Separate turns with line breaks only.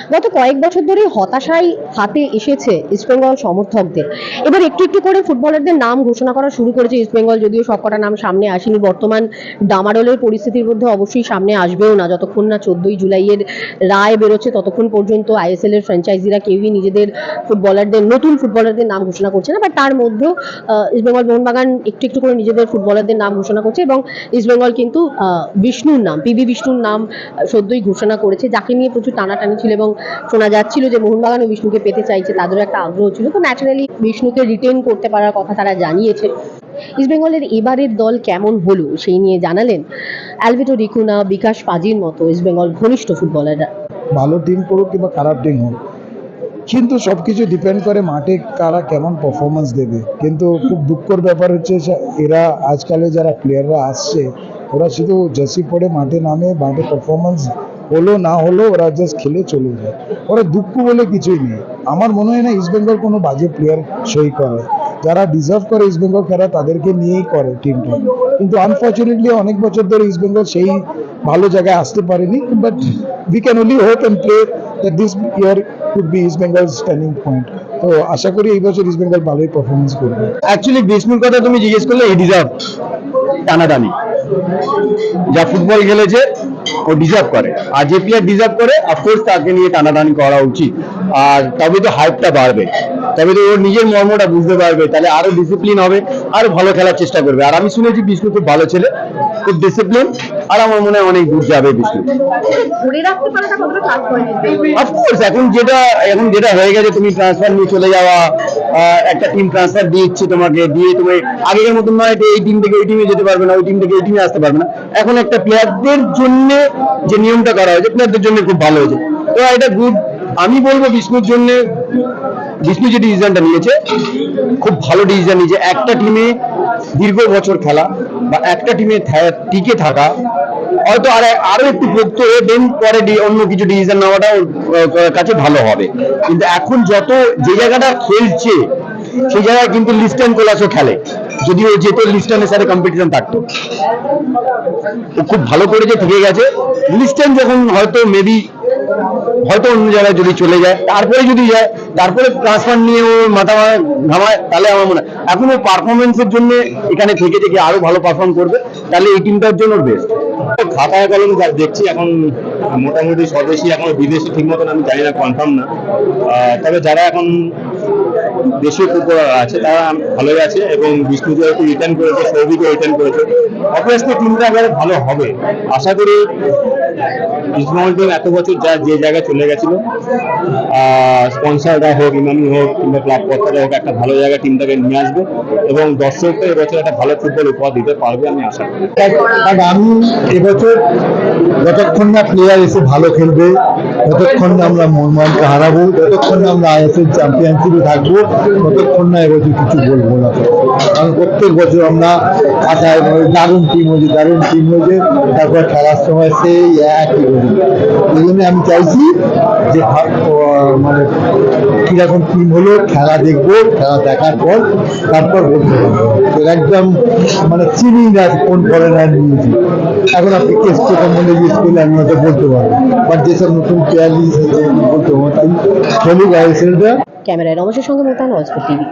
গত কয়েক বছর ধরে হতাশায় হাতে এসেছে ইস্টবেঙ্গল সমর্থকদের। এবার একটু একটু করে ফুটবলারদের নাম ঘোষণা করা শুরু করেছে ইস্টবেঙ্গল যদিও সবকটা নাম সামনে আসেনি। বর্তমান ডামাডোলের পরিস্থিতির মধ্যে অবশ্যই সামনে আসবেও না। যতক্ষণ না চোদ্দই জুলাইয়ের রায় বেরোচ্ছে, ততক্ষণ পর্যন্ত আইএসএল এর ফ্র্যাঞ্চাইজিরা কেউই নিজেদের ফুটবলারদের, নতুন ফুটবলারদের নাম ঘোষণা করছে না। বাট তার মধ্যেও ইস্টবেঙ্গল মোহনবাগান একটু একটু করে নিজেদের ফুটবলারদের নাম ঘোষণা করছে এবং ইস্টবেঙ্গল কিন্তু বিষ্ণুর নাম পিবি বিষ্ণুর নাম সদ্যই ঘোষণা করেছে, যাকে নিয়ে প্রচুর টানাটানি ছিল এবং শোনা যাচ্ছিল যে মোহনবাগান ও বিষ্ণুকে পেতে চাইছে, তাদেরও একটা আগ্রহ ছিল। তো ন্যাচারালি বিষ্ণুকে রিটেন করতে পারার কথা তারা জানিয়েছে। ইস্টবেঙ্গলের এবারের দল কেমন হলো সেই নিয়ে জানালেন অ্যালবেটো রিকুনা বিকাশ পাজির মতো ইস্টবেঙ্গল ঘনিষ্ঠ ফুটবলাররা।
ভালো টিম করুক কিংবা খারাপ টিম হোক, কিন্তু সব কিছু ডিপেন্ড করে মাঠে কারা কেমন পারফরমেন্স দেবে। কিন্তু খুব দুঃখর ব্যাপার হচ্ছে এরা আজকালে যারা প্লেয়াররা আসছে, ওরা শুধু জার্সি পরে মাঠে নামে, মাঠে পারফরমেন্স হলো, না হলো, ওরা জাস্ট খেলে চলে যায়। ওরা দুঃখ বলে কিছুই নেই। আমার মনে হয় না ইস্টবেঙ্গল কোনো বাজে প্লেয়ার সই করে। যারা ডিজার্ভ করে ইস্টবেঙ্গল খেলা, তাদেরকে নিয়েই করে টিমটা কিন্তু আনফর্চুনেটলি অনেক বছর ধরে ইস্টবেঙ্গল সেই ভালো জায়গায় আসতে পারেনি but we can only hope and pray that this year could be East Bengal turning point তো আশা করি এই বছর ইস্ট বেঙ্গল ভালোই পারফরমেন্স করবে।
অ্যাকচুয়ালি বিষ্ণুর কথা তুমি জিজ্ঞেস করলে ই ডিজার্ভ টানাটানি। যা ফুটবল খেলেছে ও ডিজার্ভ করে। আর যে প্লেয়ার ডিজার্ভ করে অফকোর্স তাকে নিয়ে টানাটানি করা উচিত। আর তবে তো হাইপটা বাড়বে। তবে তো ওর নিজের মর্মটা বুঝতে পারবে তাহলে আরও ডিসিপ্লিন হবে আরও ভালো খেলার চেষ্টা করবে। আর আমি শুনেছি বিষ্ণু খুব ভালো ছেলে খুব ডিসিপ্লিন আর আমার মনে হয় অনেক দূর যাবে বিষ্ণু। অফকোর্স এখন যেটা এখন যেটা হয়ে গেছে তুমি ট্রান্সফার নিয়ে চলে যাওয়া একটা টিম ট্রান্সফার দিচ্ছে তোমাকে দিয়ে তুমি আগের মতন নয় যে এই টিম থেকে ওই টিমে যেতে পারবে না ওই টিম থেকে এই টিমে আসতে পারবে না। এখন একটা প্লেয়ারদের জন্য যে নিয়মটা করা হয়েছে প্লেয়ারদের জন্য খুব ভালো হয়েছে। তো এটা গুড আমি বলব বিষ্ণুর জন্য, বিষ্ণু যে ডিসিশনটা নিয়েছে, খুব ভালো ডিসিশন নিয়েছে। একটা টিমে দীর্ঘ বছর খেলা বা একটা টিমে টিকে থাকা, হয়তো আর আরও একটু পোক্ত হয়ে দেন পরে অন্য কিছু ডিসিশন নেওয়াটা কাছে ভালো হবে। কিন্তু এখন যত যে জায়গাটা খেলছে, সেই জায়গায় কিন্তু লিস্টান কোলাসও খেলে। যদি ও যেত লিস্টানের সাথে কম্পিটিশন থাকতো। ও খুব ভালো করেছে থেকে গেছে। লিস্টান যখন হয়তো মেবি হয়তো অন্য জায়গায় যদি চলে যায়, তারপরে যদি যায়, তারপরে ট্রান্সফার নিয়ে ও মাথা ঘামায়, তাহলে আমার মনে হয়। এখন ও পারফরমেন্সের জন্য এখানে থেকে থেকে আরও ভালো পারফর্ম করবে, তাহলে এই টিমটার জন্য বেস্ট
খাতায় কলমে যা দেখছি, এখন মোটামুটি স্বদেশি, এখন বিদেশি ঠিক মতন আমি জানি না কনফার্ম না। তবে যারা এখন দেশীয় ফুটবলার আছে, তারা ভালোই আছে, এবং বিষ্ণু রিটার্ন করেছে, সৌভিকও রিটার্ন করেছে। অবভিয়াসলি টিমটা এবারে ভালো হবে। আশা করি ইসমাউল টিম এত বছর যা যে জায়গায় চলে গেছিল স্পন্সাররা হোক, ইমামি হোক, কিংবা ক্লাব কর্তারা হোক, একটা ভালো জায়গায় টিমটাকে নিয়ে আসবে এবং দর্শককে এবছর একটা ভালো ফুটবল উপহার দিতে পারবে আমি আশা করি।
আমি এবছর যতক্ষণ না প্লেয়ার এসে ভালো খেলবে যতক্ষণ না আমরা মোহনবাগানকে হারাবো, যতক্ষণ না আমরা আইএসএল চ্যাম্পিয়নশিপে থাকব, ততক্ষণ না এবছর কিছু বলব না। কারণ প্রত্যেক বছর আমরা মানে দারুণ টিম হয়েছে, দারুণ টিম হয়েছে। তারপর খেলার সময় সেই একই হয়েছে এই জন্য আমি চাইছি যে মানে কীরকম টিম হলো, খেলা দেখব, খেলা দেখার পর তারপর বলতে পারব একদম মানে চিনি না কোন ফরেনার নিয়েছি এখন আপনি কেস প্রথম বলে জিজ্ঞেস করলে আমি হয়তো বলতে পারব। বাট যেসব নতুন প্লেয়ার নিয়েছে বলতে পারব। তাই খেলুক আইএসএলটা
ক্যামেরায় রমেশের সঙ্গে মোতান অজপুর টিভি।